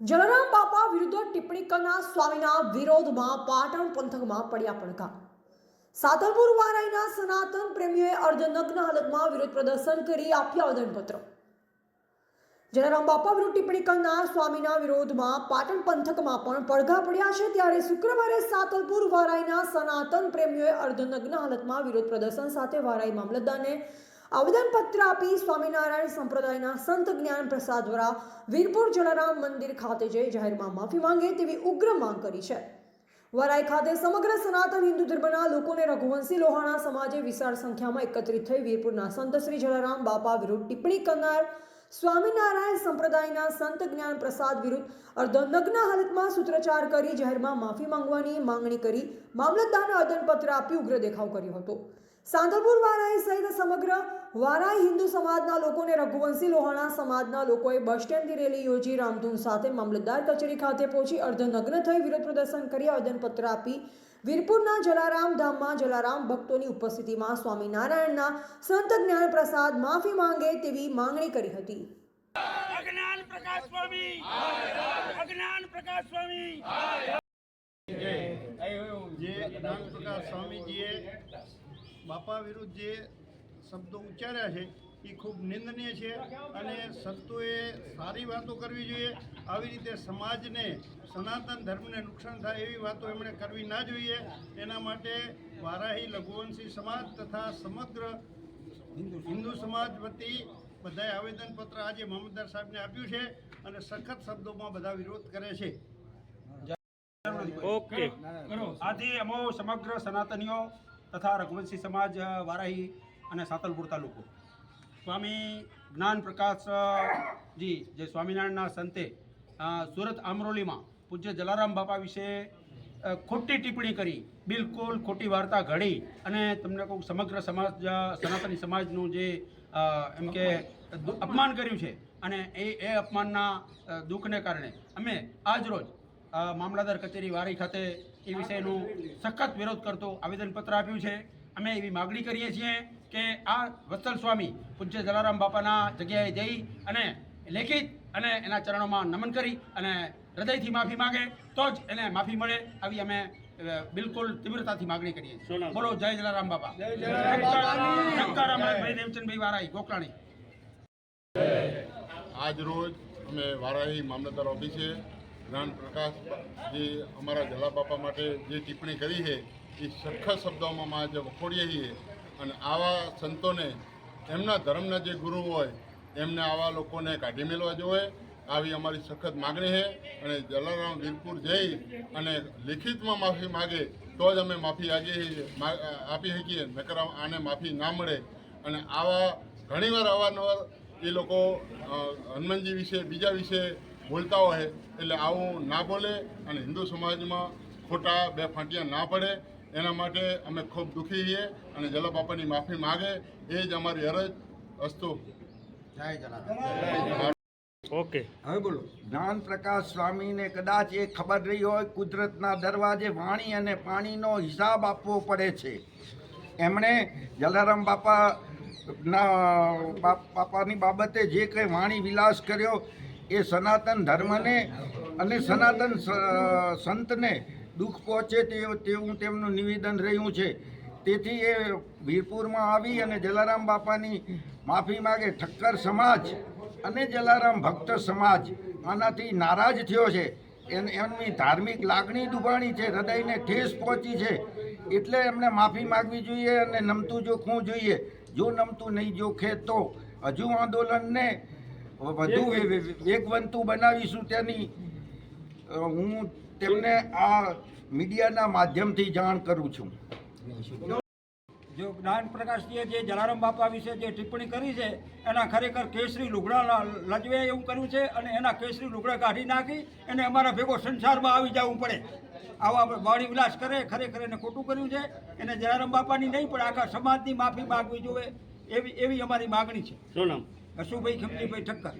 જલારામ બાપા વિરુદ્ધ ટિપ્પણી કરનાર સ્વામીના વિરોધમાં પાટણ પંથકમાં પડ્યા પડઘા સાતલપુર વારાઈના સનાતન પ્રેમીઓએ અર્ધનગ્ન હાલતમાં વિરોધ પ્રદર્શન કરી આપ્યા આવેદનપત્ર. જલારામ બાપા વિરુદ્ધ ટિપ્પણી કરનાર સ્વામીના વિરોધમાં પાટણ પંથકમાં પણ પડઘા પડ્યા છે ત્યારે શુક્રવારે સાતલપુર વારાઈના સનાતન પ્રેમીઓએ અર્ધનગ્ન હાલતમાં વિરોધ પ્રદર્શન સાથે વારાઈ મામલતદારને આવેદનપત્ર આપી સ્વામિનારાયણ સંપ્રદાયના સંત જ્ઞાન પ્રસાદ દ્વારા વીરપુર જલારામ મંદિર ખાતે જઈ જાહેરમાં માફી માંગે તેવી ઉગ્ર માંગ કરી છે. વરાઈ ખાતે સમગ્ર સનાતન હિન્દુ ધર્મના લોકોને રઘુવંશી લોહાણા સમાજે વિશાળ સંખ્યામાં એકત્રિત થઈ વીરપુરના સંત શ્રી જલારામ બાપા વિરુદ્ધ ટિપ્પણી કરનાર સ્વામિનારાયણ સંપ્રદાયના સંત જ્ઞાન પ્રસાદ વિરુદ્ધ અર્ધનગ્ન હાલતમાં સૂત્રચાર કરી જાહેરમાં માફી માંગવાની માંગણી કરી મામલતદારને આવેદનપત્ર આપી ઉગ્ર દેખાવ કર્યો હતો. સાંતલપુર વારાઈ સહિત સમગ્ર વારાઈ હિન્દુ સમાજના લોકોને રઘુવંશી લોહાણા સમાજના લોકોએ બસ સ્ટેન્ડથી રેલી યોજી રામધૂન સાથે મામલતદાર કચેરી ખાતે પહોંચી અર્ધનગ્ન થઈ વિરોધ પ્રદર્શન કરી આવેદનપત્ર આપી વીરપુરના જલારામ ધામમાં જલારામ ભક્તોની ઉપસ્થિતિમાં સ્વામિનારાયણના સંત જ્ઞાન પ્રસાદ માફી માંગે તેવી માંગણી કરી હતી. અજ્ઞાન પ્રકાશ સ્વામી! અજ્ઞાન પ્રકાશ સ્વામી! જે સ્વામીજીએ બાપા વિરુદ્ધ જે શબ્દો ઉચ્ચાર્યા છે એ ખૂબ નિંદનીય છે અને સંતોએ સારી વાતો કરવી જોઈએ. આવી રીતે સમાજને સનાતન ધર્મને નુકસાન થાય એવી વાતો એમણે કરવી ના જોઈએ. એના માટે વારાહી લઘુવંશી સમાજ તથા સમગ્ર હિન્દુ સમાજ. વતી બધાએ આવેદનપત્ર આજે મામલતદાર સાહેબને આપ્યું છે અને સખત શબ્દોમાં બધા વિરોધ કરે છે. ઓકે. આથી અમો સમગ્ર સનાતનીઓ તથા રઘુવંશી સમાજ વારાહી અને સાતલપુર તાલુકો. સ્વામી જ્ઞાન પ્રકાશ જી સ્વામિનારાયણના સંતે સુરત આમરોલીમાં પૂજ્ય જલારામ બાપા વિશે ખોટી ટિપ્પણી કરી, બિલકુલ ખોટી વાર્તા ઘડી અને તમને કહું સમગ્ર સમાજ સનાતની સમાજનું જે એમ કે અપમાન કર્યું છે અને એ એ અપમાનના દુઃખને કારણે અમે આજ રોજ મામલાદાર કચેરી વારી ખાતે એ વિષયનું સખત વિરોધ કરતો આવેદનપત્ર આપ્યું છે. અમે એવી માગણી કરીએ છીએ કે આ વત્સલ સ્વામી પૂજ્ય જલારામ બાપાના જગ્યાએ જઈ અને લેખિત અને એના ચરણોમાં નમન કરી અને હૃદયથી માફી માગે તો જ એને માફી મળે આવી અમે બિલકુલ તીવ્રતાથી માગણી કરીએ છીએ. બોલો જય જલારામ બાપા. શંકર અમરભાઈ દેવચંદભાઈ વારાઈ ગોકળાણી આજ રોજ અમે વારાહી મામલતદાર ઓફિસે જ્ઞાન પ્રકાશ જે અમારા જલા બાપા માટે જે ટિપ્પણી કરી છે એ સખત શબ્દોમાં માં આજે વખોડીએ છીએ. અને આવા સંતોને, એમના ધર્મના જે ગુરુ હોય, એમને આવા લોકોને કાઢી મેળવા જોઈએ. આવી અમારી સખત માગણી છે. અને જલારામ વીરપુર જઈ અને લિખિતમાં માફી માગે, તો જ અમે માફી આગી આપી શકીએ. નકર આને માફી ના મળે. અને આવા ઘણીવાર અવારનવાર એ લોકો હનુમાનજી વિશે, બીજા વિશે બોલતા હોય, એટલે આવું ના બોલે અને હિન્દુ સમાજમાં ખોટા બે ફાંટિયા ના પડે. એના માટે અમે ખૂબ દુઃખી છીએ અને જલા બાપાની માફી માગે એ જ અમારી અરજ અસ્તુ. ઓકે. હવે જ્ઞાન પ્રકાશ સ્વામીને કદાચ એ ખબર રહી હોય કુદરતના દરવાજે વાણી અને પાણીનો હિસાબ આપવો પડે છે. એમણે જલારામ બાપા ના બાપ- બાપાની બાબતે જે કંઈ વાણી વિલાસ કર્યો એ સનાતન ધર્મને અને સનાતન સંતને દુઃખ પહોંચે તે તેવું તેમનું નિવેદન રહ્યું છે. તેથી એ વીરપુરમાં આવી અને જલારામ બાપાની માફી માગે ઠક્કર સમાજ અને જલારામ ભક્ત સમાજ આનાથી નારાજ થયો છે. એમની ધાર્મિક લાગણી દુભાણી છે, હૃદયને ઠેસ પહોંચી છે. એટલે એમને માફી માગવી જોઈએ અને નમતું જોખવું જોઈએ. જો નમતું નહીં જોખે તો હજુ આંદોલનને વધુ વેગવંતું બનાવીશું તેની હું તેમને આ મીડિયાના માધ્યમથી જાણ કરું છું. જો જ્ઞાન પ્રકાશજીએ જે જલારામ બાપા વિશે જે ટિપ્પણી કરી છે એના ખરેખર કેસરી લુગડા લજવે એવું કર્યું છે અને એના કેસરી લુગડા કાઢી નાખી અને અમારા ભેગો સંસારમાં આવી જવું પડે. આવા વાણી વિલાસ કરે ખરેખર એને ખોટું કર્યું છે. એને જલારામ બાપાની નહીં પણ આખા સમાજની માફી માગવી જોઈએ એવી એવી અમારી માગણી છે. શું નામ? ખમજીભાઈ ઠક્કર.